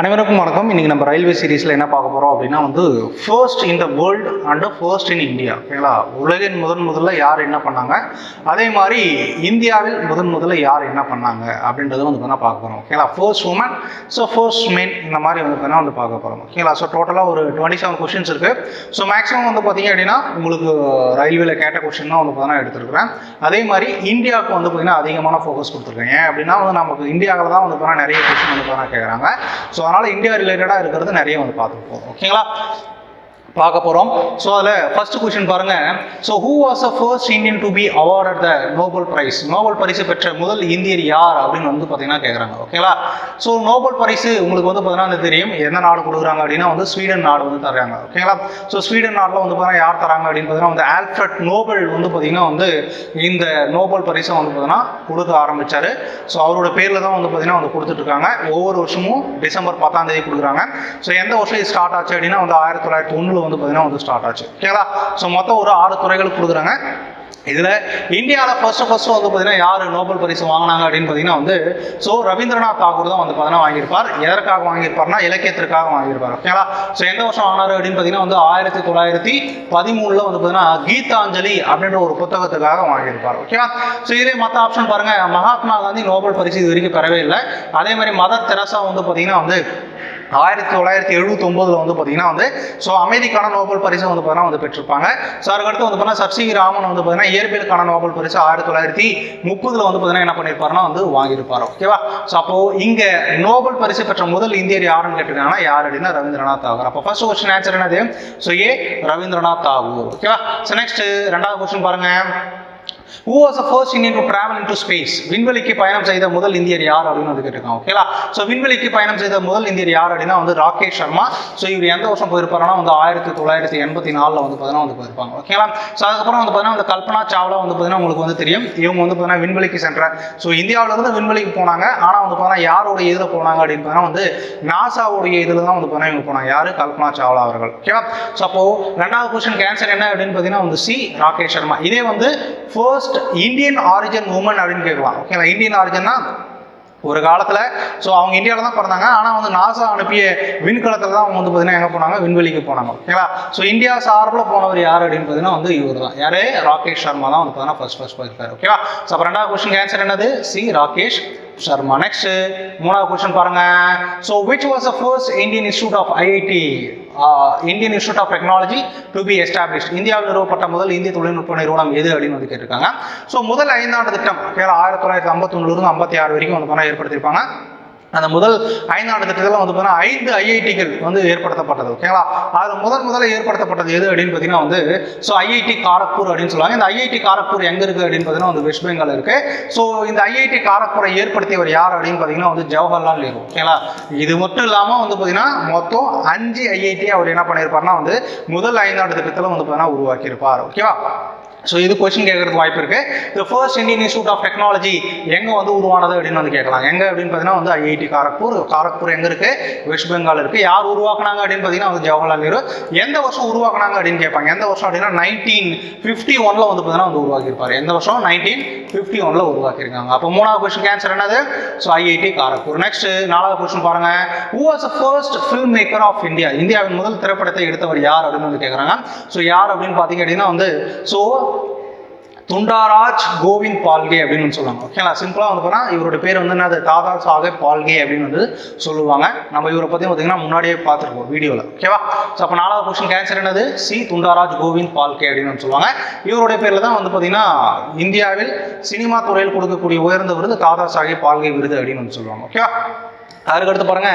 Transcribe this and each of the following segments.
அனைவருக்கும் வணக்கம். இன்றைக்கி நம்ம ரயில்வே சீரீஸில் என்ன பார்க்க போகிறோம் அப்படின்னா வந்து first in the world and first in India ஓகேங்களா? உலகின் முதன் முதல்ல யார் என்ன பண்ணாங்க? அதே மாதிரி இந்தியாவில் முதன் முதல்ல யார் என்ன பண்ணாங்க? அப்படின்றத வந்து பார்த்தா பார்க்க போகிறோம் ஓகேங்களா? First woman so first men இந்த மாதிரி வந்து பார்த்தா வந்து பார்க்க போகிறோம் ஓகேங்களா? ஸோ டோட்டலாக ஒரு டுவெண்ட்டி செவன் கொஷின்ஸ் இருக்குது ஸோ மேக்ஸிமம் வந்து பார்த்தீங்க அப்படின்னா உங்களுக்கு ரயில்வேல கேட்ட கொஷின் தான் வந்து பார்த்தீங்கன்னா எடுத்துருக்கிறேன். அதே மாதிரி இந்தியாவுக்கு வந்து பார்த்தீங்கன்னா அதிகமான ஃபோக்கஸ் கொடுத்துருக்கேன். ஏன் அப்படின்னா வந்து நமக்கு இந்தியாவில் தான் வந்து பார்த்தீங்கன்னா நிறைய கொஷின் வந்து பார்த்தீங்கன்னா கேட்குறாங்க. ஸோ அதனால் இந்தியா ரிலேட்டடாக இருக்கிறது நிறைய வந்து பார்த்துப்போம் ஓகேங்களா பார்க்க போகிறோம் ஸோ அதில் ஃபர்ஸ்ட் கொஷின் பாருங்கள் so who was a first Indian to be awarded the Nobel prize Nobel பரிசு பெற்ற முதல் இந்தியர் யார் அப்படின்னு வந்து பார்த்தீங்கன்னா கேட்குறாங்க ஓகேங்களா ஸோ நோபல் பரிசு உங்களுக்கு வந்து பார்த்தீங்கன்னா தெரியும். எந்த நாடு கொடுக்குறாங்க அப்படின்னா வந்து ஸ்வீடன் நாடு வந்து தர்றாங்க. ஓகேங்களா ஸோ ஸ்வீடன் நாட்டில் வந்து பார்த்தீங்கன்னா யார் தராங்க அப்படின்னு பார்த்தீங்கன்னா வந்து ஆல்ஃப்ரட் நோபல் வந்து பார்த்தீங்கன்னா வந்து இந்த நோபல் பரிசை வந்து பார்த்தீங்கன்னா கொடுக்க ஆரம்பித்தார் ஸோ அவரோட பேரில் தான் வந்து பார்த்தீங்கன்னா வந்து கொடுத்துட்ருக்காங்க ஒவ்வொரு வருஷமும் டிசம்பர் பத்தாம் தேதி கொடுக்குறாங்க. ஸோ எந்த வருஷம் ஸ்டார்ட் ஆச்சு அப்படின்னா வந்து ஆயிரத்தி தொள்ளாயிரத்தி ஒன்றில் வந்து பார்த்தீங்கன்னா வந்து ஸ்டார்ட் ஆச்சு. ஓகேங்களா ஸோ மொத்தம் ஒரு ஆறு துறைகள் கொடுக்குறாங்க. இதில் இந்தியாவில் ஃபர்ஸ்ட் ஃபர்ஸ்ட் வந்து பார்த்தீங்கன்னா யார் நோபல் பரிசு வாங்கினாங்க அப்படின்னு பார்த்தீங்கன்னா வந்து ஸோ ரவீந்திரநாத் தாகூர் தான் வந்து பார்த்தீங்கன்னா வாங்கியிருப்பார். எதற்காக வாங்கியிருப்பார்னா இலக்கியத்திற்காக வாங்கியிருப்பார். ஓகேங்களா ஸோ எந்த வருஷம் வாங்கினாரு அப்படின்னு பார்த்தீங்கன்னா வந்து ஆயிரத்தி தொள்ளாயிரத்தி பதிமூணில் வந்து பார்த்தீங்கன்னா கீதாஞ்சலி அப்படின்ற ஒரு புத்தகத்துக்காக வாங்கியிருப்பார். ஓகேவா ஸோ இதே மற்ற ஆப்ஷன் பாருங்கள் மகாத்மா காந்தி நோபல் பரிசு இது வரைக்கும் பெறவே இல்லை. அதே மாதிரி மதர் தெரசா வந்து பார்த்தீங்கன்னா வந்து ஆயிரத்தி தொள்ளாயிரத்தி எழுபத்தி ஒன்பதுல வந்து பார்த்தீங்கன்னா வந்து ஸோ அமைதிக்கான நோபல் பரிசு வந்து பார்த்தீங்கன்னா வந்து பெற்றிருப்பாங்க. ஸோ அதுக்கடுத்து வந்து பார்த்தீங்கன்னா சர்சி ராமன் வந்து பார்த்தீங்கன்னா இயற்பியலுக்கான நோபல் பரிசு ஆயிரத்தி தொள்ளாயிரத்தி முப்பதுல வந்து பார்த்தீங்கன்னா என்ன பண்ணியிருப்பாருன்னா வந்து வாங்கியிருப்பார். ஓகேவா ஸோ அப்போ இங்க நோபல் பரிசு பெற்ற முதல் இந்தியர் யாருன்னு கேட்டிருக்காங்கன்னா யார் அப்படின்னா ரவீந்திரநாத் தாகூர். அப்போ ஃபர்ஸ்ட் கொஸ்டின் ஆன்சர் என்னது? So A Rabindranath Tagore. ஓகேவா ஸோ நெக்ஸ்ட் ரெண்டாவது கொஸ்டின் பாருங்க. Who was a first Indian to travel in to space விண்வெளிக்கு பயணம் செய்த முதல் இந்தியர் யார் அப்படின்னு வந்து கேட்டிருக்காங்க ஓகேலா ஸோ விண்வெளிக்கு பயணம் செய்த முதல் இந்தியர் யார் அப்படின்னா வந்து ராகேஷ் சர்மா. ஸோ இவர் எந்த வருஷம் போயிருப்பாருன்னா வந்து ஆயிரத்தி தொள்ளாயிரத்தி எண்பத்தி நாலில் வந்து பார்த்தீங்கன்னா வந்து போயிருப்பாங்க ஓகேங்களா ஸோ அதுக்கப்புறம் வந்து பார்த்தீங்கன்னா அந்த கல்பனா சாவ்லா வந்து பார்த்தீங்கன்னா உங்களுக்கு வந்து தெரியும். இவங்க வந்து பார்த்தீங்கன்னா விண்வெளிக்கு சென்ற ஸோ இந்தியாவில் இருந்து விண்வெளிக்கு போனாங்க. ஆனால் வந்து பார்த்தீங்கன்னா யாரோட இதில் போனாங்க அப்படின்னு பார்த்தீங்கன்னா வந்து நாசாவுடைய இதில் தான் வந்து பார்த்தீங்கன்னா இவங்க போனாங்க. யார்? கல்பனா சாவ்லா அவர்கள் ஓகேவா ஸோ அப்போது ரெண்டாவது கொஸ்டின் கேன்சர் என்ன அப்படின்னு பார்த்தீங்கன்னா வந்து சி. ராகேஷ் சர்மா. இதே வந்து ஃபர்ஸ்ட் இந்தியன் ஆரிஜின் உமன் அப்படின்னு கேட்கலாம். ஓகேங்களா இந்தியன் ஆரிஜன்னா ஒரு காலத்தில் ஸோ அவங்க இந்தியாவில் தான் பிறந்தாங்க. ஆனால் வந்து நாசா அனுப்பிய விண்கலத்தில் தான் அவங்க வந்து பார்த்தீங்கன்னா எங்கே போனாங்க? விண்வெளிக்கு போனாங்க. ஓகேங்களா ஸோ இந்தியா சார்பில் போனவர் யார் அப்படின்னு பார்த்தீங்கன்னா வந்து இவர் தான் யார்? ராகேஷ் சர்மா தான் வந்து பார்த்தீங்கன்னா ஃபர்ஸ்ட் ஃபர்ஸ்ட் போயிருக்காரு. ஓகேவா ஸோ அப்போ ரெண்டாவது கொஸ்டின் ஆன்சர் என்னது? சி ராகேஷ் சர்மா. நெக்ஸ்ட் மூணாவது கொஸ்டின் பாருங்க. So which was the first Indian institute of IIT Indian institute of technology to be established இந்தியாவில் நிறுவப்பட்ட முதல் இந்திய தொழில்நுட்ப நிறுவனம் எது அப்படின்னு வந்து கேட்டிருக்காங்க. ஸோ முதல் ஐந்தாண்டு திட்டம் கேரளா ஆயிரத்தி தொள்ளாயிரத்தி ஐம்பத்தி ஒன்றுலேருந்து ஐம்பத்தி ஆறு வரைக்கும் வந்து பணம் ஏற்படுத்தியிருப்பாங்க. அந்த முதல் ஐந்தாண்டு திட்டத்தில் வந்து பார்த்தீங்கன்னா ஐந்து ஐஐடிகள் வந்து ஏற்படுத்தப்பட்டது ஓகேங்களா அதில் முதல் முதல்ல ஏற்படுத்தப்பட்டது எது அப்படின்னு பார்த்தீங்கன்னா வந்து ஸோ ஐஐடி காரக்பூர் அப்படின்னு சொல்லுவாங்க. இந்த ஐஐடி காரக்பூர் எங்கே இருக்குது அப்படின்னு பார்த்தீங்கன்னா வந்து வெஸ்ட் பெங்கால் இருக்குது ஸோ இந்த ஐஐடி காரக்பூரை ஏற்படுத்தியவர் யார் அப்படின்னு பார்த்தீங்கன்னா வந்து ஜவஹர்லால் நேரு ஓகேங்களா இது மட்டும் இல்லாமல் வந்து பார்த்தீங்கன்னா மொத்தம் அஞ்சு ஐஐடி அவர் என்ன பண்ணியிருப்பார்னா வந்து முதல் ஐந்தாண்டு திட்டத்தில் வந்து பார்த்தீங்கன்னா உருவாக்கியிருப்பார் ஓகேவா ஸோ இது கொஸ்டின் கேட்கறதுக்கு வாய்ப்பு இருக்கு. The first Indian institute of technology எங்கே வந்து உருவானது அப்படின்னு வந்து கேட்கலாம். எங்கே அப்படின்னு பார்த்தீங்கன்னா வந்து ஐஐடி காரக்பூர் காரக்பூர் எங்கே இருக்கு? வெஸ்ட் பெங்கால் இருக்கு. யார் உருவாக்குனாங்க அப்படின்னு பார்த்தீங்கன்னா வந்து ஜவஹர்லால் நேரு. எந்த வருஷம் உருவாக்குனாங்க அப்படின்னு கேட்பாங்க. எந்த வருஷம் அப்படின்னா நைன்டீன் ஃபிஃப்டி ஒன்ல வந்து பார்த்தீங்கன்னா வந்து உருவாக்கியிருப்பாரு. எந்த வருஷம்? நைன்டீன் ஃபிஃப்டி ஒன்ல உருவாக்கியிருக்காங்க. அப்போ மூணாவது கொஸ்டின் கேன்சர் என்னது? So IIT Kharagpur. நெக்ஸ்ட் நாலாவது கொஸ்டின் பாருங்க. Who was a first film maker of India இந்தியாவின் முதல் திரைப்படத்தை எடுத்தவர் யார் அப்படின்னு வந்து கேட்குறாங்க. ஸோ யார் அப்படின்னு பார்த்தீங்க அப்படின்னா வந்து ஸோ துண்டாராஜ் கோவிந்த் பால்கே அப்படின்னு வந்து சொல்லுவாங்க. ஓகேங்களா சிம்பிளாக வந்து பார்த்தா இவரோட பேர் வந்து என்னது? தாதா சாஹேப் பால்கே அப்படின்னு வந்து சொல்லுவாங்க. நம்ம இவரை பற்றி பார்த்தீங்கன்னா முன்னாடியே பார்த்துருக்கோம் வீடியோவில் ஓகேவா ஸோ அப்போ நாலாவது கொஸ்டின் கேன்சர் என்னது? சி. துண்டாராஜ் கோவிந்த் பால்கே அப்படின்னு வந்து சொல்லுவாங்க. இவருடைய பேரில் தான் வந்து பார்த்தீங்கன்னா இந்தியாவில் சினிமா துறையில் கொடுக்கக்கூடிய உயர்ந்த விருது தாதா சாஹேப் பால்கே விருது அப்படின்னு வந்து சொல்லுவாங்க. ஓகேவா அதுக்கடுத்து பாருங்க.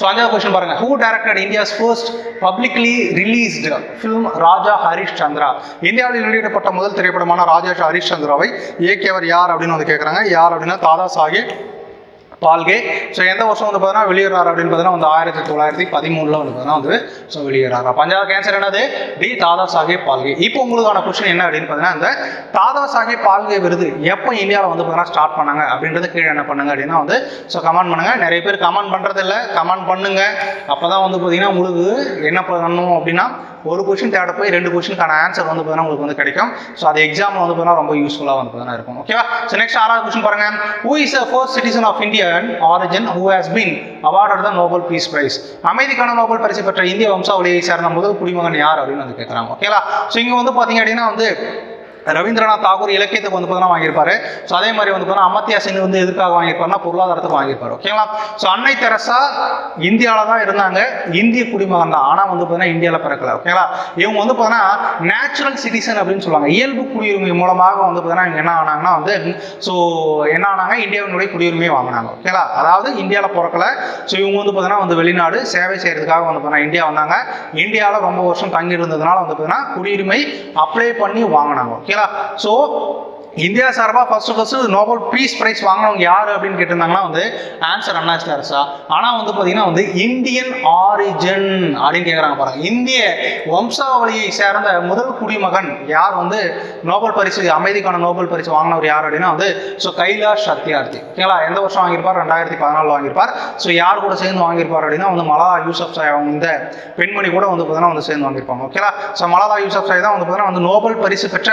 ஸோ அஞ்சாவது கொஸ்டின் பாருங்க. Who directed India's first publicly released film Raja Harishchandra இந்தியாவில் வெளியிடப்பட்ட முதல் திரைப்படமான ராஜா ஹரிஷ் சந்திராவை இயக்கியவர் யார் அப்படின்னு வந்து கேட்குறாங்க யார் அப்படின்னா தாதா சாஹேப் பால்கே. ஸோ எந்த வருஷம் வந்து பார்த்தீங்கன்னா வெளியேறாரு அப்படின்னு பார்த்தீங்கன்னா வந்து ஆயிரத்தி தொள்ளாயிரத்தி பதிமூணில் வந்து பார்த்தீங்கன்னா வந்து ஸோ வெளியேறாரு. பஞ்சாப் கேன்சர் என்னது? டி தாதா சாஹேப் பால்கே. இப்போ உங்களுக்கான கொஸ்டின் என்ன அப்படின்னு பார்த்தீங்கன்னா இந்த தாதா சாஹேப் பால்கே விருது எப்போ இந்தியாவில் வந்து பார்த்தீங்கன்னா ஸ்டார்ட் பண்ணாங்க அப்படின்றத கீழே என்ன பண்ணுங்க அப்படின்னா வந்து ஸோ கமெண்ட் பண்ணுங்க. நிறைய பேர் கமெண்ட் பண்ணுறது இல்லை கமெண்ட் பண்ணுங்க. அப்போ தான் வந்து பார்த்தீங்கன்னா உங்களுக்கு என்ன பண்ணணும் அப்படின்னா ஒரு கொஷின் தேட போய் ரெண்டு கொஷினுக்கான ஆன்சர் வந்து பார்த்தீங்கன்னா உங்களுக்கு வந்து கிடைக்கும். ஸோ அது எக்ஸாம் வந்து பார்த்தீங்கன்னா ரொம்ப யூஸ்ஃபுல்லாக வந்து பார்த்தீங்கன்னா இருக்கும். ஓகேவா ஸோ நெக்ஸ்ட் ஆறாவது கொஸ்டின் பாருங்க. Who is a fourth citizen of Indian origin who has been awarded the Nobel peace prize அமைதிக்கான நோபல் பரிசு பெற்ற இந்திய வம்சாவளியை சேர்ந்த முதல் குடிமகன் யார் அப்படின்னு வந்து கேட்குறாங்க ஓகேவா ஸோ இங்கே வந்து பார்த்தீங்க அப்படின்னா வந்து ரவீந்திரநாத் தாகூர் இலக்கியத்துக்கு வந்து பார்த்தீங்கன்னா வாங்கியிருப்பாரு. ஸோ அதே மாதிரி வந்து பார்த்தீங்கன்னா அமர்த்தியா சென் வந்து எதுக்காக வாங்கியிருப்பாருன்னா பொருளாதாரத்துக்கு வாங்கியிருப்பாரு. ஓகேங்களா ஸோ அன்னை தெரசா இந்தியாவில் தான் இருந்தாங்க. இந்திய குடிமகன் தான். ஆனால் வந்து பார்த்தீங்கன்னா இந்தியாவில் பிறக்கல. ஓகேங்களா இவங்க வந்து பார்த்தீங்கன்னா நேச்சுரல் சிட்டிசன் அப்படின்னு சொல்லுவாங்க. இயல்பு குடியுரிமை மூலமாக வந்து பார்த்தீங்கன்னா இவங்க என்ன ஆனாங்கன்னா வந்து ஸோ என்ன ஆனாங்க? இந்தியாவினுடைய குடியுரிமையை வாங்கினாங்க. ஓகேங்களா அதாவது இந்தியாவில் பிறக்கல. ஸோ இவங்க வந்து பார்த்தீங்கன்னா வந்து வெளிநாடு சேவை செய்கிறதுக்காக வந்து பார்த்தீங்கன்னா இந்தியா வந்தாங்க. இந்தியாவில் ரொம்ப வருஷம் தங்கி இருந்ததுனால வந்து பார்த்தீங்கன்னா குடியுரிமை அப்ளை பண்ணி வாங்கினாங்க. ஓகே ஓகேங்களா ஸோ இந்தியா சார்பாக first first Nobel peace prize வாங்கினவங்க யார் அப்படின்னு கேட்டிருந்தாங்கன்னா வந்து ஆன்சர் அண்ணா தெரசா ஆனால் வந்து பார்த்தீங்கன்னா வந்து இந்தியன் ஆரிஜின் அப்படின்னு கேட்குறாங்க பாருங்க. இந்திய வம்சாவளியை சேர்ந்த முதல் குடிமகன் யார் வந்து? நோபல் பரிசு அமைதிக்கான நோபல் பரிசு வாங்கினவர் யார் அப்படின்னா வந்து ஸோ கைலாஷ் சத்யார்த்தி. ஓகேங்களா எந்த வருஷம் வாங்கியிருப்பார்? ரெண்டாயிரத்தி பதினாலு வாங்கியிருப்பார். ஸோ யார் கூட சேர்ந்து வாங்கியிருப்பார் அப்படின்னா வந்து மலா யூசப் சாய் அவங்க இந்த பெண்மணி கூட வந்து பார்த்தீங்கன்னா வந்து சேர்ந்து வாங்கியிருப்பாங்க. ஓகேங்களா ஸோ மலாலா யூசப் சாய் தான் வந்து பார்த்தீங்கன்னா வந்து நோபல் பரிசு பெற்ற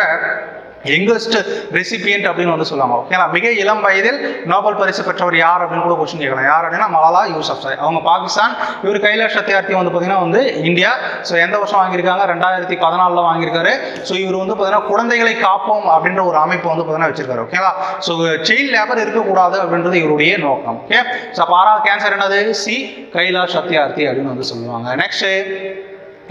யங்கஸ்ட் ரெசிபியன்ட் அப்படின்னு வந்து சொல்லுவாங்க ஓகேங்களா மிக இளம் வயதில் நோபல் பரிசு பெற்றவர் யார் அப்படின்னு கூட கொஸ்டின் கேட்கலாம். யார் அப்படின்னா மலாலா யூசப் சாய். அவங்க பாகிஸ்தான் இவர் கைலாஷ் சத்யார்த்தி வந்து பார்த்தீங்கன்னா வந்து இந்தியா. ஸோ எந்த வருஷம் வாங்கியிருக்காங்க? ரெண்டாயிரத்தி பதினாலில் வாங்கியிருக்காரு. ஸோ இவர் வந்து பார்த்தீங்கன்னா குழந்தைகளை காப்போம் அப்படின்ற ஒரு அமைப்பு வந்து பார்த்தீங்கன்னா வச்சிருக்காரு ஓகேங்களா ஸோ சைல்ட் லேபர் இருக்கக்கூடாது அப்படின்றது இவருடைய நோக்கம் ஓகே ஸோ அப்போ ஆறாவது கேன்சர் என்னது? சி கைலாஷ் சத்யார்த்தி அப்படின்னு வந்து சொல்லுவாங்க. நெக்ஸ்ட்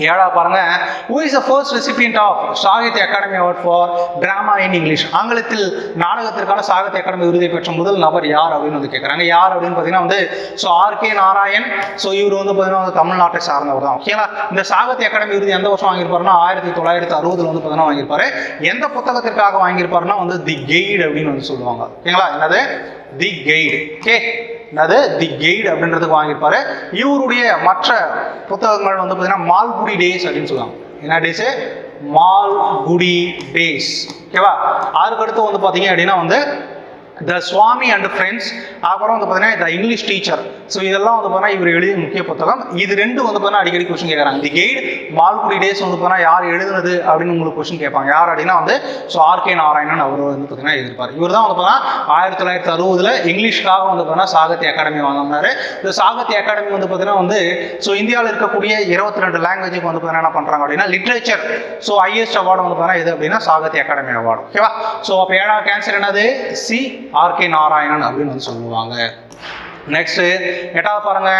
ஏழா பாருங்க who is the first recipient of Sahitya Akademi award for drama in English ஆங்கிலத்தில் நாடகத்திற்கான சாகித்ய அகாடமி விருதை பெற்ற முதல் நபர் யார் அப்படின்னு வந்து கேட்குறாங்க யார் அப்படின்னு பார்த்தீங்கன்னா வந்து so R K Narayan so இவர் வந்து பார்த்தீங்கன்னா வந்து தமிழ்நாட்டை சார்ந்தவர் தான். ஓகேங்களா இந்த சாகித்ய அகாடமி விருது எந்த வருஷம் வாங்கியிருப்பாருன்னா ஆயிரத்தி தொள்ளாயிரத்தி அறுபதுல வந்து பார்த்தீங்கன்னா வாங்கியிருப்பாரு. எந்த புத்தகத்திற்காக வாங்கியிருப்பாருன்னா வந்து தி கெய்டு அப்படின்னு வந்து சொல்லுவாங்க. ஓகேங்களா என்னது? தி கெய்டு ஓகே என்னது? தி கெய்டு அப்படின்றதுக்கு வாங்கியிருப்பாரு. இவருடைய மற்ற புத்தகங்கள் வந்து பார்த்தீங்கன்னா மால்குடி டேஸ் அப்படின்னு சொல்லுவாங்க. என்ன டேஸு மால்குடி டேஸ் ஓகேவா அதுக்கடுத்து வந்து பார்த்தீங்க அப்படின்னா வந்து த சுவாமி அண்ட் ஃப்ரெண்ட்ஸ் அப்புறம் வந்து பார்த்தீங்கன்னா த இங்கிலீஷ் டீச்சர் ஸோ இதெல்லாம் வந்து பார்த்தீங்கன்னா இவர் எழுதிய முக்கிய புத்தகம் இது ரெண்டு வந்து பார்த்தீங்கன்னா அடிக்கடி கொஸ்டின் கேட்குறாங்க தி கெய்டு மால்குடி டேஸ் வந்து பார்த்தீங்கன்னா யார் எழுதுனது அப்படின்னு உங்களுக்கு கொஸ்டின் கேட்பாங்க யார் அப்படின்னா வந்து ஸோ ஆர் கே நாராயணன் அவர் வந்து பார்த்தீங்கன்னா எழுதியிருப்பார் இவர் தான் வந்து பார்த்தீங்கன்னா ஆயிரத்தி தொள்ளாயிரத்தி அறுபதுல இங்கிலீஷ்க்காக வந்து பார்த்தீங்கன்னா சாகித்ய அகாடமி வாங்கினாரு இந்த சாகித்ய அகாடமி வந்து பார்த்தீங்கன்னா வந்து ஸோ இந்தியாவில் இருக்கக்கூடிய இருபத்தி ரெண்டு லாங்குவேஜுக்கு வந்து பார்த்தீங்கன்னா என்ன பண்ணுறாங்க அப்படின்னா லிட்ரேச்சர் ஸோ ஹையஸ்ட் அவார்டு வந்து பார்த்தீங்கன்னா எது அப்படின்னா சாகித்ய அகாடமி அவார்டு ஓகேவா ஸோ அப்போ ஏழாவது கேன்சர் என்னது சி ஆர் கே நாராயணன் அப்படின்னு வந்து சொல்லுவாங்க. நெக்ஸ்ட் எட்டாவது பாருங்க.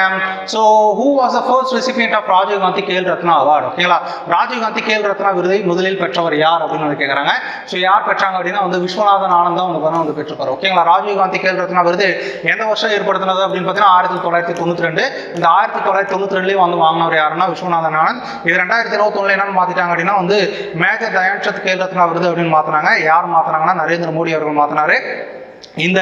So who was the first recipient of Rajiv Gandhi Khel Ratna award ஓகேங்களா ராஜீவ் காந்தி கேல் ரத்னா விருதை முதலில் பெற்றவர் யார் அப்படின்னு வந்து கேட்குறாங்க ஸோ யார் பெற்றாங்க அப்படின்னா வந்து விஸ்வநாதன் ஆனந்த் உங்களுக்கு வந்து வந்து பெற்றிருப்பார் ஓகேங்களா ராஜீவ் காந்தி கேல் ரத்னா விருது எந்த வருஷம் ஏற்படுத்தினது அப்படின்னு பார்த்தீங்கன்னா ஆயிரத்தி தொள்ளாயிரத்தி தொண்ணூற்றி ரெண்டு. இந்த ஆயிரத்தி தொள்ளாயிரத்தி தொண்ணூற்றி ரெண்டுலேயும் வந்து வாங்கினவர் யாருன்னா விஸ்வநாதன் ஆனந்த். இது ரெண்டாயிரத்தி இருபத்தொன்னு என்னன்னு மாற்றிட்டாங்க அப்படின்னா வந்து மேஜர் தயான்சந்த் கேல் ரத்னா விருது அப்படின்னு மாற்றினாங்க யார் மாற்றினாங்கன்னா நரேந்திர மோடி அவர்கள் மாற்றினாரு இந்த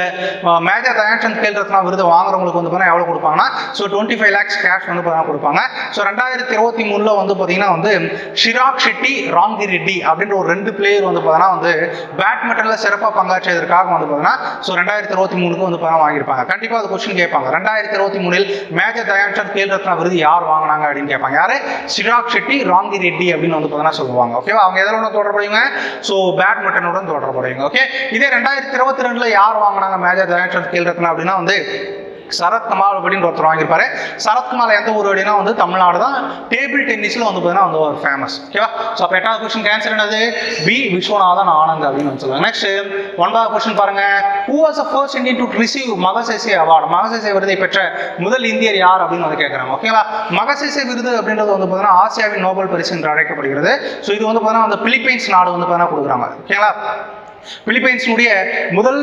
மேஜர் தயான்சந்த் ஸ்கேல் ரத்னா விருது வாங்குறவங்களுக்கு வந்து பார்த்தீங்கன்னா எவ்வளோ கொடுப்பாங்கன்னா so twenty five lakhs cash வந்து பார்த்தீங்கன்னா கொடுப்பாங்க. ஸோ ரெண்டாயிரத்தி இருபத்தி மூணில் வந்து பார்த்தீங்கன்னா வந்து ஷிராக் ஷெட்டி ராங்கி ரெட்டி அப்படின்ற ஒரு ரெண்டு பிளேயர் வந்து பார்த்தீங்கன்னா வந்து பேட்மிண்டனில் சிறப்பாக பங்காற்றியதற்காக வந்து பார்த்தீங்கன்னா ஸோ ரெண்டாயிரத்தி இருபத்தி மூணுக்கு வந்து பார்த்தீங்கன்னா வாங்கியிருப்பாங்க. கண்டிப்பாக அது கொஸ்டின் கேட்பாங்க. ரெண்டாயிரத்தி இருபத்தி மூணில் மேஜர் தயான்சந்த் கேல் ரத்னா விருது யார் வாங்கினாங்க அப்படின்னு கேட்பாங்க. யார்? ஷிராக் ஷெட்டி ராங்கி ரெட்டி அப்படின்னு வந்து பார்த்தீங்கன்னா சொல்லுவாங்க. ஓகேவா அவங்க எதில் தொடர்புடையவங்க. ஸோ பேட்மிண்டனுடன் தொடர்புடையவங்க. ஓகே இதே ரெண்டாயிரத்தி இருபத்தி ரெண்டில் யார் வாங்கினாங்க? மேஜர் தயான்சந்த் கேல் ரத்னா அப்படின்னா வந்து சரத்குமார் அப்படின்னு ஒருத்தர் வாங்கியிருப்பாரு. சரத்குமார் எந்த ஊர் அப்படின்னா வந்து தமிழ்நாடு தான். டேபிள் டென்னிஸில் வந்து பார்த்தீங்கன்னா வந்து ஒரு ஃபேமஸ் ஓகேவா ஸோ அப்போ எட்டாவது கொஸ்டின் கேன்சர் என்னது? பி விஸ்வநாதன் ஆனந்த் அப்படின்னு வந்து சொல்லுவாங்க. நெக்ஸ்ட் ஒன்பதாவது கொஸ்டின் பாருங்க. Who was a first Indian to receive Magsaysay award Magsaysay விருதை பெற்ற முதல் இந்தியர் யார் அப்படின்னு வந்து கேட்குறாங்க ஓகேவா மகசேசே விருது அப்படின்றது வந்து பார்த்தீங்கன்னா ஆசியாவின் நோபல் பரிசு என்று அழைக்கப்படுகிறது. ஸோ இது வந்து பார்த்தீங்கன்னா அந்த பிலிப்பைன்ஸ் நாடு வந்து பார்த்தீங்கன்னா கொடுக்குறாங்க. ஓகேங்களா பிலிப்பைன்ஸினுடைய முதல்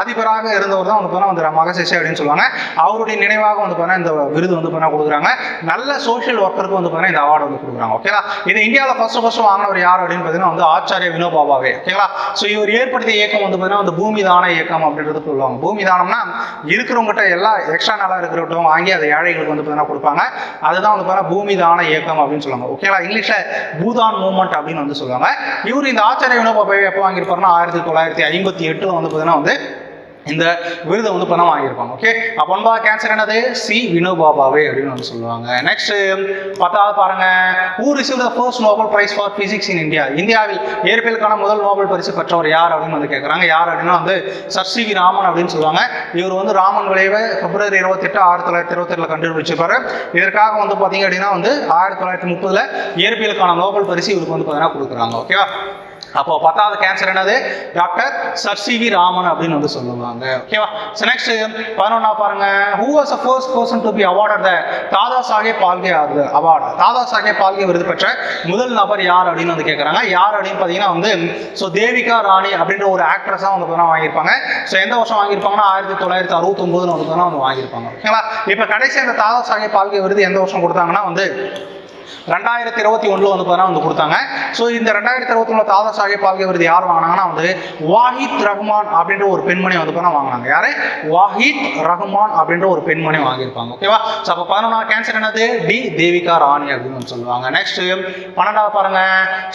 அதிபராக இருந்தவர் தான் வந்து பார்த்தீங்கன்னா வந்து மகசேசே அப்படின்னு சொல்லுவாங்க. அவருடைய நினைவாக வந்து பார்த்தீங்கன்னா இந்த விருது வந்து பார்த்தீங்கன்னா கொடுக்குறாங்க. நல்ல சோஷியல் ஒர்க்கருக்கு வந்து பார்த்தீங்கன்னா இந்த அவார்டு வந்து கொடுக்குறாங்க. ஓகேங்களா இது இந்தியாவில் ஃபர்ஸ்ட் ஃபர்ஸ்ட் வாங்கினவர் யார் அப்படின்னு பார்த்தீங்கன்னா வந்து ஆச்சாரிய வினோபாபாவே ஓகேங்களா ஸோ இவர் ஏற்படுத்திய இயக்கம் வந்து பார்த்தீங்கன்னா வந்து பூமி தான இயக்கம் அப்படின்றது சொல்லுவாங்க. பூமி தானம்னா இருக்கிறவங்ககிட்ட எல்லாம் எக்ஸ்ட்ரா நல்லா இருக்கிறவங்க வாங்கி அதை ஏழைகளுக்கு வந்து பார்த்தீங்கன்னா கொடுப்பாங்க. அதுதான் வந்து பார்த்தீங்கன்னா பூமி தான இயக்கம் அப்படின்னு சொல்லுவாங்க. ஓகேங்களா இங்கிலீஷில் பூதான் மூவ்மெண்ட் அப்படின்னு வந்து சொல்லுவாங்க. இவர் இந்த ஆச்சாரிய வினோபாபாவை எப்போ வாங்கியிருப்பார் வாங்கியிருப்பாருன்னா ஆயிரத்தி தொள்ளாயிரத்தி ஐம்பத்தி எட்டில் வந்து பார்த்தீங்கன்னா வந்து இந்த விருதை வந்து பணம் வாங்கியிருப்பாங்க. ஓகே அப்போ ஒன்பதாவது கேன்சர் என்னது? சி வினோபாபாவே அப்படின்னு வந்து சொல்லுவாங்க. நெக்ஸ்ட் பத்தாவது பாருங்க. Who receive the first Nobel prize for physics in India இந்தியாவில் இயற்பியலுக்கான முதல் நோபல் பரிசு பெற்றவர் யார் அப்படின்னு வந்து கேட்குறாங்க யார் அப்படின்னா வந்து சர் சி வி ராமன் அப்படின்னு சொல்லுவாங்க. இவர் வந்து ராமன் விளைவை பிப்ரவரி இருபத்தெட்டு ஆயிரத்தி தொள்ளாயிரத்தி இருபத்தெட்டில் கண்டுபிடிச்சிருப்பாரு. இதற்காக வந்து பார்த்தீங்க அப்படின்னா வந்து ஆயிரத்தி தொள்ளாயிரத்தி முப்பதில் இயற்பியலுக்கான நோபல் பரிசு இவருக்கு வந்து பார்த்தீங்கன்னா கொடுக்குறாங்க. ஓகேவா அப்போ பத்தாவது கேன்சர் என்னது? Doctor sir C V Raman அப்படின்னு வந்து சொல்லுவாங்க. ஓகேவா ஸோ நெக்ஸ்ட் பதினொன்னா பாருங்க. Who was a first person to be awarded the Dada Saheb Phalke award Dada Saheb Phalke விருது பெற்ற முதல் நபர் யார் அப்படின்னு வந்து கேட்குறாங்க யார் அப்படின்னு பார்த்தீங்கன்னா வந்து ஸோ தேவிகா ராணி அப்படின்ற ஒரு ஆக்ட்ரஸாக வந்து பார்த்தீங்கன்னா வாங்கியிருப்பாங்க. ஸோ எந்த வருஷம் வாங்கியிருப்பாங்கன்னா? ஆயிரத்தி தொள்ளாயிரத்தி அறுபத்தொம்போதுல வந்து பார்த்தீங்கன்னா வந்து வாங்கியிருப்பாங்க. ஓகேங்களா இப்போ கடைசி அந்த தாதா சாஹேப் பால்கே விருது எந்த வருஷம் கொடுத்தாங்கன்னா வந்து ரெண்டாயிரத்தி இருபத்தி ஒன்றில் வந்து பார்த்தீங்கன்னா வந்து கொடுத்தாங்க. ஸோ இந்த ரெண்டாயிரத்தி இருபத்தி ஒன்றில் தாதா சாஹேப் பால்கே விருது யார் வாங்கினாங்கன்னா வந்து வாஹித் ரஹ்மான் அப்படின்ற ஒரு பெண்மணி வந்து பார்த்தீங்கன்னா வாங்கினாங்க. யாரு? வாஹித் ரஹ்மான் அப்படின்ற ஒரு பெண்மணி வாங்கியிருப்பாங்க. ஓகேவா? ஸோ அப்போ பதினொன்றாவது கேன்சர் என்னது? டி தேவிகா ராணி அப்படின்னு வந்து சொல்லுவாங்க. நெக்ஸ்ட் பன்னெண்டாவது பாருங்க.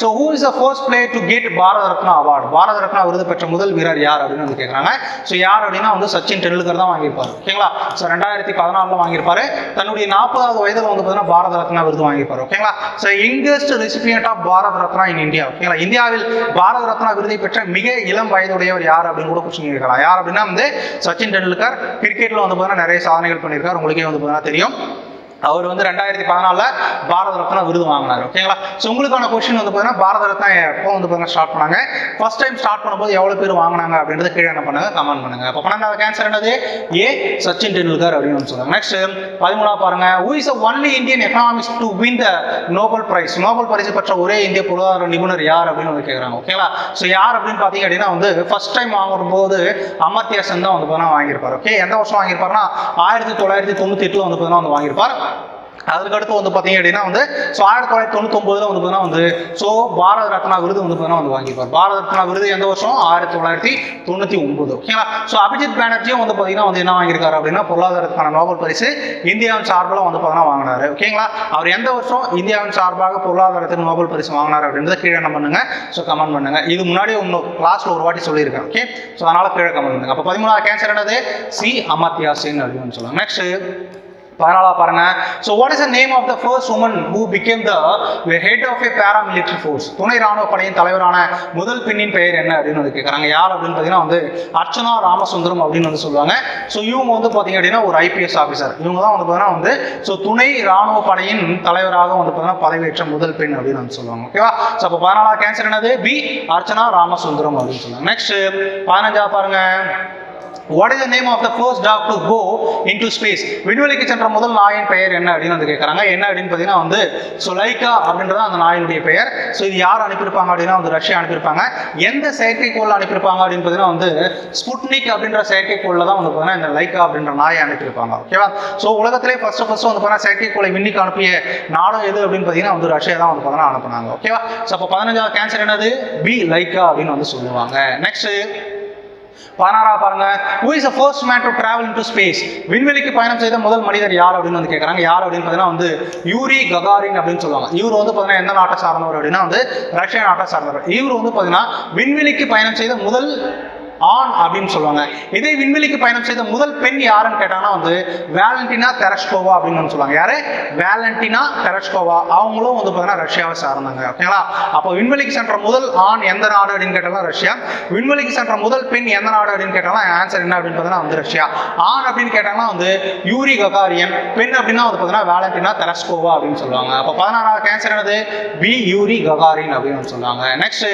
So who is the first play to get Bharat Ratna award Bharat Ratna விருது பெற்ற முதல் வீரர் யார் அப்படின்னு வந்து கேட்குறாங்க ஸோ யார் அப்படின்னா வந்து சச்சின் டெண்டுல்கர் தான் வாங்கியிருப்பாரு. ஓகேங்களா? ஸோ ரெண்டாயிரத்தி பதினாலில் வாங்கியிருப்பாரு. தன்னுடைய நாற்பதாவது வயதில் வந்து பார்த்தீங்கன்னா பாரத ரத்னா விருது வாங்கியிருப்பாரு. ஓகேங்களா so youngest recipient of Bharat Ratna in India ஓகேங்களா இந்தியாவில் பாரத ரத்னா விருதை பெற்ற மிக இளம் வயதுடையவர் யார் அப்படின்னு கூட கொஸ்டின் இருக்கலாம் யார் அப்படின்னா வந்து சச்சின் டெண்டுல்கர். கிரிக்கெட்டில் வந்து பார்த்தீங்கன்னா நிறைய சாதனைகள் பண்ணியிருக்காரு. உங்களுக்கே வந்து பார்த்தீங்கன்னா தெரியும். அவர் வந்து ரெண்டாயிரத்தி பதினாலில் பாரத ரத்னா விருது வாங்கினார். ஓகேங்களா ஸோ உங்களுக்கான கொஸ்டின் வந்து பார்த்தீங்கன்னா பாரத ரத்னா எப்போ வந்து பார்த்தீங்கன்னா ஸ்டார்ட் பண்ணாங்க. ஃபர்ஸ்ட் டைம் ஸ்டார்ட் பண்ணும்போது எவ்வளோ பேர் வாங்கினாங்க அப்படின்றத கீழே என்ன பண்ணுங்க கமெண்ட் பண்ணுங்க. அப்போ பன்னெண்டாவது கேன்சர் என்னது? ஏ சச்சின் டெண்டுல்கர் அப்படின்னு சொல்லுவாங்க நெக்ஸ்ட் பதிமூணாவது பாருங்க. Who is only Indian economics to win the Nobel prize Nobel பரிசு பெற்ற ஒரே இந்திய பொருளாதார நிபுணர் யார் அப்படின்னு வந்து கேட்குறாங்க ஓகேங்களா ஸோ யார் அப்படின்னு பார்த்தீங்க அப்படின்னா வந்து ஃபர்ஸ்ட் டைம் வாங்கும்போது அமர்த்தியா சென் தான் வந்து பார்த்தீங்கன்னா வாங்கியிருப்பார். ஓகே எந்த வருஷம் வாங்கியிருப்பாருன்னா ஆயிரத்தி தொள்ளாயிரத்தி தொண்ணூற்றி எட்டில் வந்து பார்த்தீங்கன்னா வந்து வாங்கியிருப்பார். அதுக்கடுத்து வந்து பார்த்தீங்க அப்படின்னா வந்து ஸோ ஆயிரத்தி தொள்ளாயிரத்தி தொண்ணூத்தொம்பதுல வந்து பார்த்தீங்கன்னா வந்து ஸோ பாரத ரத்னா விருது வந்து பார்த்தீங்கன்னா வந்து வாங்கியிருப்பார். பாரத ரத்னா விருது எந்த வருஷம்? ஆயிரத்தி தொள்ளாயிரத்தி தொண்ணூற்றி ஒன்பது ஓகேங்களா ஸோ அபிஜித் பானர்ஜியும் வந்து பார்த்தீங்கன்னா வந்து என்ன வாங்கியிருக்காரு அப்படின்னா பொருளாதாரத்துக்கான நோபல் பரிசு இந்தியாவின் சார்பில் வந்து பார்த்தீங்கன்னா வாங்கினாரு. ஓகேங்களா அவர் எந்த வருஷம்? இந்தியாவின் சார்பாக பொருளாதாரத்துக்கு நோபல் பரிசு வாங்கினார் அப்படின்றத கீழே என்ன பண்ணுங்க? ஸோ கமெண்ட் பண்ணுங்க. இது முன்னாடி இன்னும் கிளாஸ்ல ஒரு வாட்டி சொல்லியிருக்கேன். ஓகே ஸோ அதனால கீழே கமெண்ட் பண்ணுங்க. அப்போ பதிமூணாவது கேன்சர் என்னது? சி. அமர்த்தியா சென் அப்படின்னு சொல்லுவாங்க. நெக்ஸ்ட் பதினாலா பாருங்க. So what is the name of the first woman who became the head of a paramilitary force துணை ராணுவ படையின் தலைவரான முதல் பெண்ணின் பெயர் என்ன அப்படின்னு வந்து கேட்குறாங்க யார் அப்படின்னு பார்த்தீங்கன்னா வந்து அர்ச்சனா ராமசுந்தரம் அப்படின்னு வந்து சொல்லுவாங்க. ஸோ இவங்க வந்து பார்த்தீங்க அப்படின்னா ஒரு ஐபிஎஸ் ஆஃபீஸர் இவங்க தான் வந்து பார்த்தீங்கன்னா வந்து ஸோ துணை ராணுவ படையின் தலைவராக வந்து பார்த்தீங்கன்னா பதவியேற்ற முதல் பெண் அப்படின்னு வந்து சொல்லுவாங்க. ஓகேவா ஸோ அப்போ பதினாலாம் கேன்சர் என்னது? பி அர்ச்சனா ராமசுந்தரம் அப்படின்னு சொல்லுவாங்க. நெக்ஸ்ட் பதினஞ்சா பாருங்க. What is the name of the first dog to go into space விண்வெளிக்கு சென்ற முதல் நாயின் பெயர் என்ன அப்படின்னு வந்து கேட்குறாங்க என்ன அப்படின்னு பார்த்தீங்கன்னா வந்து ஸோ லைக்கா அப்படின்றது அந்த நாயினுடைய பெயர். ஸோ இது யார் அனுப்பியிருப்பாங்க அப்படின்னா வந்து ரஷ்யா அனுப்பியிருப்பாங்க. எந்த செயற்கைக்கோள் அனுப்பியிருப்பாங்க அப்படின்னு பார்த்தீங்கன்னா வந்து ஸ்புட்னிக் அப்படின்ற செயற்கைக்கோளில் தான் வந்து பார்த்தீங்கன்னா இந்த லைக்கா அப்படின்ற நாயை அனுப்பியிருப்பாங்க. ஓகேவா ஸோ உலகத்திலே ஃபர்ஸ்ட் ஃபர்ஸ்ட் வந்து பார்த்தீங்கன்னா செயற்கைக்கோளை விண்ணிக்கு அனுப்பிய நாடும் எது அப்படின்னு பார்த்தீங்கன்னா வந்து ரஷ்யா தான் வந்து பார்த்தீங்கன்னா அனுப்புனாங்க. ஓகேவா ஸோ அப்போ பதினஞ்சாவது கேன்சர் என்னது? பி லைக்கா அப்படின்னு வந்து சொல்லுவாங்க. நெக்ஸ்ட் பதினாறா பாருங்க. Who is first man to travel into space விண்வெளிக்கு பயணம் செய்த முதல் மனிதர் யார் அப்படின்னு வந்து கேட்குறாங்க யார் அப்படின்னு பார்த்தீங்கன்னா வந்து யூரி ககாரின் அப்படின்னு சொல்லுவாங்க. இவர் வந்து பார்த்தீங்கன்னா எந்த நாட்டை சார்ந்தவர் அப்படின்னா வந்து ரஷ்யா நாட்டை சார்ந்தவர். இவர் வந்து பார்த்தீங்கன்னா விண்வெளிக்கு பயணம் செய்த முதல் ஆண் அப்படின்னு சொல்லுவாங்க. இதே விண்வெளிக்கு பயணம் செய்த முதல் பெண் யாருன்னு கேட்டாங்கன்னா வந்து வேலண்டினா தெரஸ்கோவா அப்படின்னு வந்து சொல்லுவாங்க. யாரு? வேலண்டினா தெரஸ்கோவா அவங்களும் வந்து பார்த்தீங்கன்னா ரஷ்யாவை சார்ந்தாங்க. ஓகேங்களா? அப்போ விண்வெளிக்கு சென்ற முதல் ஆண் எந்த நாடு அப்படின்னு கேட்டாலும் ரஷ்யா. விண்வெளிக்கு சென்ற முதல் பெண் எந்த நாடு அப்படின்னு கேட்டாலும் ஆன்சர் என்ன அப்படின்னு பார்த்தீங்கன்னா வந்து ரஷ்யா. ஆண் அப்படின்னு கேட்டாங்கன்னா வந்து யூரி ககாரியன். பெண் அப்படின்னா வந்து பார்த்தீங்கன்னா வேலண்டினா தெரஸ்கோவா அப்படின்னு சொல்லுவாங்க. அப்போ பதினாறாவது கேன்சர் என்னது? பி யூரி ககாரின் அப்படின்னு சொல்லுவாங்க. நெக்ஸ்ட்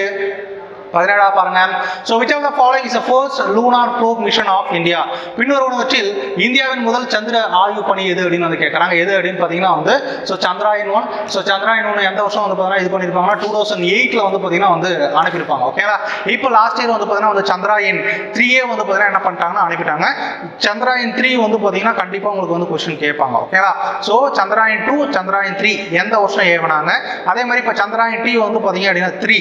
பதினேழா பாருங்க. So which of the following is first lunar probe mission of India பின்வருவனவற்றில் இந்தியாவின் முதல் சந்திர ஆய்வு பணி எது அப்படின்னு வந்து கேட்குறாங்க எது அப்படின்னு பார்த்தீங்கன்னா வந்து so Chandrayaan one so Chandrayaan one எந்த வருஷம் வந்து பார்த்தீங்கன்னா இது பண்ணியிருப்பாங்கன்னா டூ தௌசண்ட் எயிட்டில் வந்து பார்த்தீங்கன்னா வந்து அனுப்பியிருப்பாங்க. ஓகேங்களா இப்போ லாஸ்ட் இயர் வந்து பார்த்தீங்கன்னா வந்து சந்திராயன் த்ரீயே வந்து பார்த்தீங்கன்னா என்ன பண்ணிட்டாங்கன்னா அனுப்பிட்டாங்க. சந்திராயன் த்ரீ வந்து பார்த்தீங்கன்னா கண்டிப்பாக உங்களுக்கு வந்து கொஸ்டின் கேட்பாங்க. ஓகேங்களா so Chandrayaan two Chandrayaan three எந்த வருஷம் ஏவனாங்க? அதே மாதிரி இப்போ சந்திராயன் டி வந்து பார்த்தீங்க அப்படின்னா த்ரீ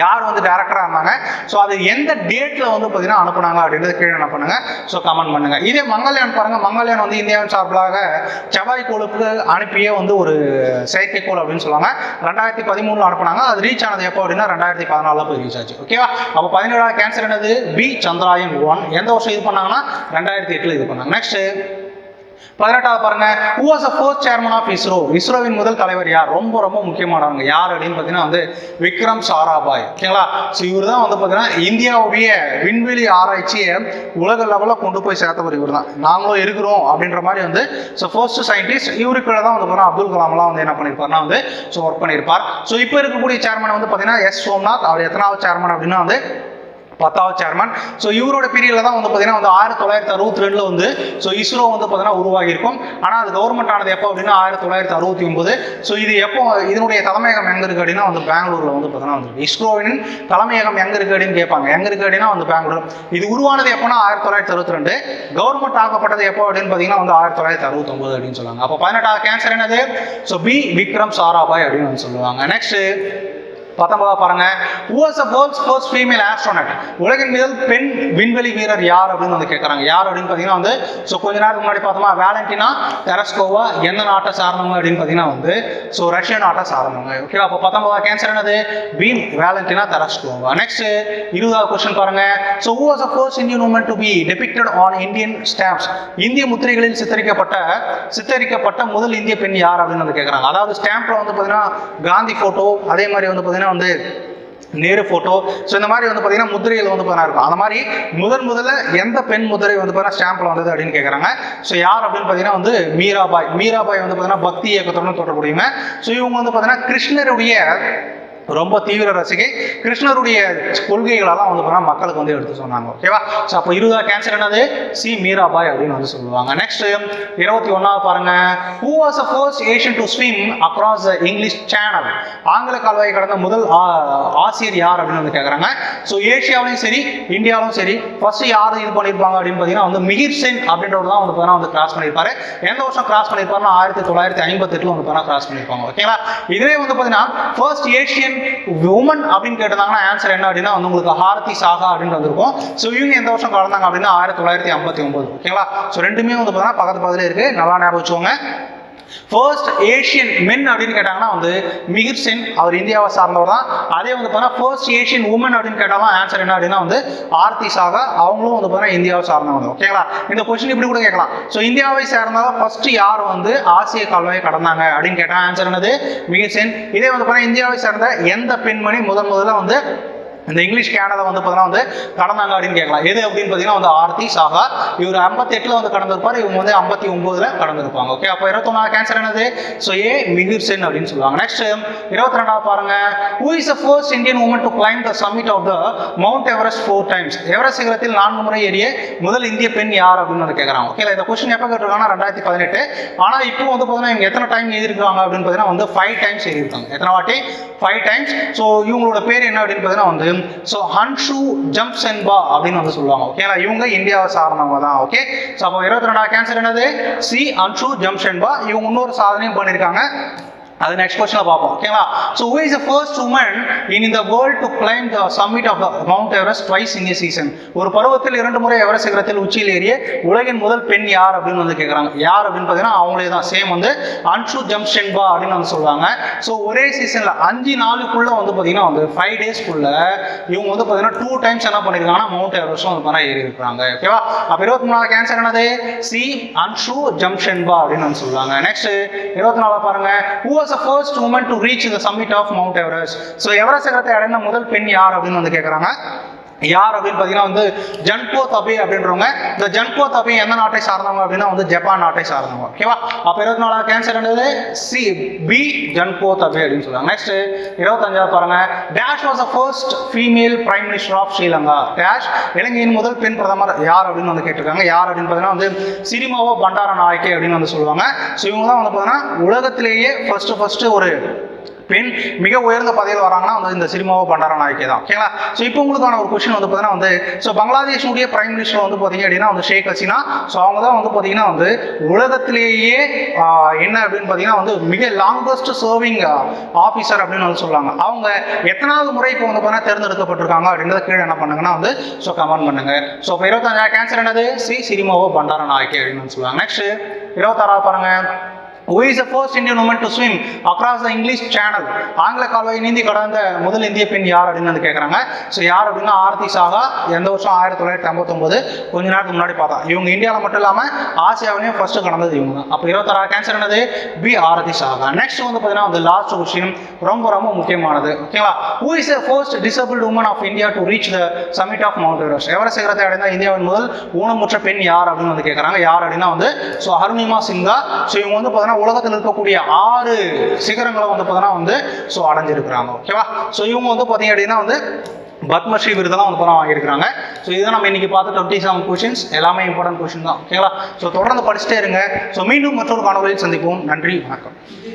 யார் வந்து டேரக்டராக இருந்தாங்க? ஸோ அது எந்த டேட்டில் வந்து பார்த்தீங்கன்னா அனுப்புனாங்க அப்படின்றது கீழே என்ன பண்ணுங்க? ஸோ கமெண்ட் பண்ணுங்க. இதே மங்கள்யான் பாருங்க. மங்கள்யான் வந்து இந்தியாவின் சார்பாக செவ்வாய் கோளுக்கு அனுப்பிய வந்து ஒரு செயற்கைக்கோள் அப்படின்னு சொல்லுவாங்க. ரெண்டாயிரத்தி பதிமூணில் அனுப்புனாங்க. அது ரீச் ஆனது எப்போ அப்படின்னா ரெண்டாயிரத்தி பதினாலில் போய் ரீச் ஆச்சு. ஓகேவா அப்போ பதினேழாவது கேன்சர் என்னது? பி சந்திராயன் ஒன் எந்த வருஷம் இது பண்ணாங்கன்னா? ரெண்டாயிரத்தி எட்டில் இது பண்ணாங்க. நெக்ஸ்ட் பதினெட்டாவது பாருங்க. Who was a first chairman of ISRO இஸ்ரோவின் முதல் தலைவர் யார்? ரொம்ப ரொம்ப முக்கியமானவங்க. யார் அப்படின்னு பார்த்தீங்கன்னா வந்து விக்ரம் சாராபாய். ஓகேங்களா? ஸோ இவர் தான் வந்து பார்த்தீங்கன்னா இந்தியாவுடைய விண்வெளி ஆராய்ச்சியை உலக லெவலில் கொண்டு போய் சேர்த்தவர் இவர் தான் நாங்களும் இருக்கிறோம் அப்படின்ற மாதிரி வந்து ஸோ ஃபர்ஸ்ட் சயின்டிஸ்ட் இவருக்கு தான் வந்து பார்த்தீங்கன்னா அப்துல் கலாம்லாம் வந்து என்ன பண்ணியிருப்பார்னா வந்து ஸோ ஒர்க் பண்ணியிருப்பார். ஸோ இப்போ இருக்கக்கூடிய சேர்மன் வந்து பார்த்தீங்கன்னா எஸ் சோம்நாத். அவர் எத்தனாவது சேர்மன் அப்படின்னா வந்து பத்தாவது சேர்மன் ஸோ இவரோட பீரியடில் தான் வந்து பார்த்தீங்கன்னா வந்து ஆயிரத்தி தொள்ளாயிரத்தி அறுபத்தி ரெண்டில் வந்து ஸோ இஸ்ரோ வந்து பார்த்தீங்கன்னா உருவாகியிருக்கும். ஆனால் அது கவர்மெண்ட் ஆனது எப்போ அப்படின்னா ஆயிரத்தி தொள்ளாயிரத்தி அறுபத்தி ஒன்பது ஸோ இது எப்போ இதனுடைய தலைமையகம் எங்கே இருக்குது அப்படின்னா வந்து பெங்களூரில் வந்து பார்த்தீங்கன்னா வந்து இஸ்ரோவின் தலைமையகம் எங்கே இருக்குது அப்படின்னு கேட்பாங்க. எங்கே இருக்குது அப்படின்னா வந்து பெங்களூர். இது உருவானது எப்போனா ஆயிரத்தி தொள்ளாயிரத்தி அறுபத்தி ரெண்டு கவர்மெண்ட் ஆக்கப்பட்டது எப்போ அப்படின்னு பார்த்தீங்கன்னா வந்து ஆயிரத்தி தொள்ளாயிரத்தி அறுபத்தொம்பது அப்படின்னு சொல்லுவாங்க. அப்போ பதினெட்டாவது கேன்சர் என்னது? ஸோ பி விக்ரம் சாராபாய் அப்படின்னு வந்து சொல்லுவாங்க. நெக்ஸ்ட் பத்தொன்பதா பாருங்க. Who was the world's first உலகின் முதல் பெண் விண்வெளி வீரர் யார் அப்படின்னு வந்து கேட்குறாங்க யார் அப்படின்னு பார்த்தீங்கன்னா வந்து ஸோ கொஞ்ச நேரத்துக்கு முன்னாடி பார்த்தோமா வேலண்டினா தெரஸ்கோவா எந்த நாட்டை சார்ந்தவங்க அப்படின்னு பார்த்தீங்கன்னா வந்து ஸோ ரஷ்ய நாட்டை சார்ந்தவங்க. ஓகேவா அப்போ பத்தொன்பதா கேன்சர் என்னது? பீம் வேலண்டினா தெரஸ்கோவா நெக்ஸ்ட் இருபதாவது கொஸ்டின் பாருங்க. So who was a first Indian woman to be depicted on Indian stamps இந்திய முத்திரைகளில் சித்தரிக்கப்பட்ட சித்தரிக்கப்பட்ட முதல் இந்திய பெண் யார் அப்படின்னு வந்து கேட்குறாங்க அதாவது ஸ்டாம்ப்ல வந்து பார்த்தீங்கன்னா காந்தி ஃபோட்டோ அதே மாதிரி வந்து பார்த்தீங்கன்னா வந்து நேரு ஃபோட்டோ ஸோ இந்த மாதிரி வந்து பார்த்தீங்கன்னா முதிரைகள் வந்து பார்த்தீங்கன்னா இருக்கும். அந்த மாதிரி முதன் முதல்ல எந்த பெண் முதிரை வந்து பார்த்தீங்கன்னா ஸ்டாம்பில் வந்தது அப்படின்னு கேட்குறாங்க ஸோ யார் அப்படின்னு பார்த்தீங்கன்னா வந்து மீராபாய். மீராபாய் வந்து பார்த்தீங்கன்னா பக்தி இயக்கத்துடன் தொடர்புடையவங்க. ஸோ இவங்க வந்து பார்த்தீங்கன்னா கிருஷ்ணருடைய ரொம்ப தீவிர ரசிகை. கிருஷ்ணருடைய கொள்கைகளெல்லாம் வந்து பார்த்தீங்கன்னா மக்களுக்கு வந்து எடுத்து சொன்னாங்க. ஓகேவா ஸோ அப்போ இருபதா கேன்சர் என்னது? சி மீராபாய் அப்படின்னு வந்து சொல்லுவாங்க. நெக்ஸ்ட் இருபத்தி ஒன்றாவது பாருங்க. Who was a first Asian to swim across English channel ஆங்கில கால்வாய் கடந்த முதல் ஆ- ஆசிரியர் யார் அப்படின்னு வந்து கேட்குறாங்க ஸோ ஏஷியாவிலையும் சரி இந்தியாவிலும் சரி ஃபர்ஸ்ட் யார் இது பண்ணியிருப்பாங்க அப்படின்னு பார்த்தீங்கன்னா வந்து மிகிர் சென் அப்படின்றவர் தான் வந்து பார்த்தீங்கன்னா வந்து கிராஸ் பண்ணியிருப்பாரு எந்த வருஷம் கிராஸ் பண்ணியிருப்பாருன்னா ஆயிரத்தி தொள்ளாயிரத்தி ஐம்பத்தெட்டில் வந்து பார்த்தீங்கன்னா கிராஸ் பண்ணியிருப்பாங்க ஓகேங்களா இதுவே வந்து பார்த்தீங்கன்னா ஃபர்ஸ்ட் ஏஷியன் உமன் அப்படின்னு கேட்டிருந்தாங்கன்னா ஆன்சர் என்ன அப்படின்னா வந்து உங்களுக்கு ஹாரதி சாகா அப்படின்னு வந்திருக்கும் ஸோ இவங்க எந்த வருஷம் கலந்தாங்க அப்படின்னா ஆயிரத்தி தொள்ளாயிரத்தி ஐம்பத்தி ஒன்பது. ஓகேங்களா? ஸோ ரெண்டுமே வந்து பார்த்தீங்கன்னா பக்கத்து பக்கத்துல இருக்கு. நல்லா ஞாபகம் வச்சுக்கோங்க. ஃபர்ஸ்ட் ஏஷியன் மென் அப்படின்னு கேட்டாங்கன்னா வந்து மிகிர் சென் அவர் இந்தியாவை சார்ந்தவர் தான். அதே வந்து பார்த்தீங்கன்னா ஃபர்ஸ்ட் ஏஷியன் உமன் அப்படின்னு கேட்டாலும் ஆன்சர் என்ன அப்படின்னா வந்து ஆர்த்தி சாகா அவங்களும் வந்து பார்த்தீங்கன்னா இந்தியாவை சார்ந்தவங்க. ஓகேங்களா இந்த கொஸ்டின் இப்படி கூட கேட்கலாம். ஸோ இந்தியாவை சேர்ந்தவங்க ஃபர்ஸ்ட் யார் வந்து ஆசிய கால்வாயை கடந்தாங்க அப்படின்னு கேட்டால் ஆன்சர் என்னது? மிகிர் சென் இதே வந்து பார்த்தீங்கன்னா இந்தியாவை சேர்ந்த எந்த பெண்மணி முதன் முதல்ல வந்து இந்த இங்கிலீஷ் கேனடா வந்து பார்த்தீங்கன்னா வந்து கடந்தாங்க அப்படின்னு கேட்கலாம். எது அப்படின்னு பார்த்தீங்கன்னா வந்து ஆர்த்தி சாகா. இவர் ஐம்பத்தெட்டில் வந்து கடந்திருப்பார் இவங்க வந்து ஐம்பத்தி ஒம்போதில் கடந்திருப்பாங்க. ஓகே அப்போ இருபத்தொன்னா கேன்சர் என்னது? ஸோ ஏ மிகிர் சென் அப்படின்னு சொல்லுவாங்க. நெக்ஸ்ட் இருபத்தி ரெண்டாவது பாருங்க. Who is a first Indian woman to climb the summit of the mount Everest four times Everest சிகரத்தில் நான்கு முறை ஏறிய முதல் இந்திய பெண் யார் அப்படின்னு வந்து கேட்குறாங்க. ஓகே இந்த கொஸ்டின் எப்போ கேட்டிருக்காங்கன்னா ரெண்டாயிரத்தி பதினெட்டு. ஆனால் இப்போ வந்து பார்த்தீங்கன்னா இவங்க எத்தனை டைம் எழுதிருக்காங்க அப்படின்னு பார்த்தீங்கன்னா வந்து ஃபைவ் டைம்ஸ் எழுதியிருக்காங்க எத்தனை வாட்டி? ஃபைவ் டைம்ஸ் ஸோ இவங்களோட பேர் என்ன அப்படின்னு பார்த்தீங்கன்னா வந்து ஸோ ஹன்ஷு ஜம்ப் சென்பா அப்படின்னு வந்து சொல்லுவாங்க. ஓகேங்களா இவங்க இந்தியாவை சார்ந்தவங்க தான். ஓகே ஸோ அப்போ இருபத்தி ரெண்டாவது கேன்சர் என்னது? சி ஹன்ஷு ஜம்ப் சென்பா இவங்க இன்னொரு சாதனையும் பண்ணியிருக்காங்க. அது நெக்ஸ்ட் கொஸ்டினில் பார்ப்போம் ஓகேவா so who is the first woman in இந்த world to climb the summit of the mount Everest twice in a season ஒரு பருவத்தில் இரண்டு முறை எவரெஸ்ட் சிகரத்தில் உச்சியில் ஏறிய உலகின் முதல் பெண் யார் அப்படின்னு வந்து கேட்குறாங்க யார் அப்படின்னு பார்த்தீங்கன்னா அவங்களே தான். சேம் வந்து அன்ஷு ஜம்ஷென்பா அப்படின்னு வந்து சொல்லுவாங்க. ஸோ ஒரே சீசனில் அஞ்சு நாளுக்குள்ள வந்து பார்த்தீங்கன்னா வந்து ஃபைவ் டேஸ்க்குள்ள இவங்க வந்து பார்த்தீங்கன்னா டூ டைம்ஸ் என்ன பண்ணியிருக்காங்கன்னா மவுண்ட் எவரெஸ்ட்டும் வந்து பார்த்தீங்கன்னா ஏறி இருக்கிறாங்க ஓகேவா அப்போ இருபத்தி மூணாவது கேன்சர் என்னது? சி அன்ஷு ஜம்ஷென்பா அப்படின்னு வந்து சொல்லுவாங்க. நெக்ஸ்ட் இருபத்தி நாலாவது பாருங்க. Who was the first woman to reach the summit of mount Everest so Everest சிகரத்தை அடைந்த முதல் பெண் யார் அப்படின்னு வந்து கேட்குறாங்க யார் அப்படின்னு பார்த்தீங்கன்னா வந்து ஜன்போ தபே அப்படின்றவங்க. இந்த ஜன்போ தபே எந்த நாட்டை சார்ந்தவங்க அப்படின்னா வந்து ஜப்பான் நாட்டை சார்ந்தவங்க. ஓகேவா அப்போ இருபத்தி நாலாவது கேன்சர் என்னது? சி பி ஜன்போ தபே அப்படின்னு சொல்லுவாங்க நெக்ஸ்ட் இருபத்தஞ்சாவது பாருங்க. Dash was the first female prime minister of Sri Lanka dash இலங்கையின் முதல் பெண் பிரதமர் யார் அப்படின்னு வந்து கேட்டிருக்காங்க. யார் அப்படின்னு பார்த்தீங்கன்னா வந்து சிரிமாவோ பண்டார நாயக்கே அப்படின்னு வந்து சொல்லுவாங்க. ஸோ இவங்க தான் வந்து பார்த்தீங்கன்னா உலகத்திலேயே ஃபர்ஸ்ட் ஃபர்ஸ்ட் ஒரு பெண் மிக உயர்ந்த பதவியில் வராங்கன்னா வந்து இந்த சினிமாவை பண்டார நாயக்கே தான். ஓகேங்களா ஸோ இப்போ உங்களுக்கான ஒரு கொஸ்டின் வந்து பார்த்தீங்கன்னா வந்து ஸோ பங்களாதேஷனுடைய பிரைம் மினிஸ்டர் வந்து பார்த்தீங்க அப்படின்னா வந்து ஷேக் ஹசீனா. ஸோ அவங்க தான் வந்து பார்த்தீங்கன்னா வந்து உலகத்திலேயே என்ன அப்படின்னு பார்த்தீங்கன்னா வந்து மிக லாங்கஸ்ட் சர்விங் ஆஃபீஸர் அப்படின்னு வந்து சொல்லுவாங்க அவங்க எத்தனாவது முறை இப்போ வந்து பார்த்தீங்கன்னா தேர்ந்தெடுக்கப்பட்டிருக்காங்க அப்படின்றத கீழே என்ன பண்ணுங்கன்னா வந்து ஸோ கமெண்ட் பண்ணுங்க. ஸோ இப்போ இருபத்தஞ்சா கேன்சர் என்னது? சி சினிமாவோ பண்டார நாயக்கே அப்படின்னு வந்து சொல்லுவாங்க நெக்ஸ்ட் இருபத்தாறாவது பாருங்க. Who is the first Indian woman to swim across the English channel ஆங்கில கால்வாய் நீந்தி கடந்த முதல் இந்திய பெண் யார் அப்படின்னு வந்து கேட்குறாங்க ஸோ யார் அப்படின்னா ஆரதி சாகா. எந்த வருஷம்? ஆயிரத்தி தொள்ளாயிரத்தி ஐம்பத்தொம்போது கொஞ்ச நேரத்துக்கு முன்னாடி பார்த்தா. இவங்க இந்தியாவில் மட்டும் இல்லாமல் ஆசியாவிலையும் ஃபர்ஸ்ட் கடந்தது இவங்க அப்போ இருபத்தாறு கேன்சர் என்னது? பி ஆரதி சாகா. நெக்ஸ்ட் வந்து பார்த்தீங்கன்னா வந்து லாஸ்ட் கொஸ்டின் ரொம்ப ரொம்ப முக்கியமானது. ஓகேவா who is the first disabled woman of India to reach the summit of mount Everest Everest சிகரத்தை அடைந்த இந்தியாவின் முதல் ஊனமுற்ற பெண் யார் அப்படின்னு வந்து கேட்குறாங்க யார் அப்படின்னா வந்து ஸோ அருணிமா சிங்கா. ஸோ இவங்க வந்து பார்த்தீங்கன்னா உலகத்தில் இருக்கக்கூடிய ஆறு சிகரங்களை வந்து பார்த்தீங்கன்னா வந்து ஸோ அடைஞ்சிருக்கிறாங்க ஓகேவா ஸோ இவங்க வந்து பார்த்தீங்க அப்படின்னா வந்து பத்மஸ்ரீ விருதெல்லாம் வந்து படம் வாங்கியிருக்காங்க ஸோ இதுதான் நம்ம இன்னைக்கு பார்த்து டுவெண்ட்டி செவன் கொஷின்ஸ் எல்லாமே இம்பார்ட்டன்ட் கொஷின் தான் ஓகேங்களா ஸோ தொடர்ந்து படிச்சுட்டே இருங்க. ஸோ மீண்டும் மற்றொரு காணொலியில் சந்திப்போம். நன்றி வணக்கம்.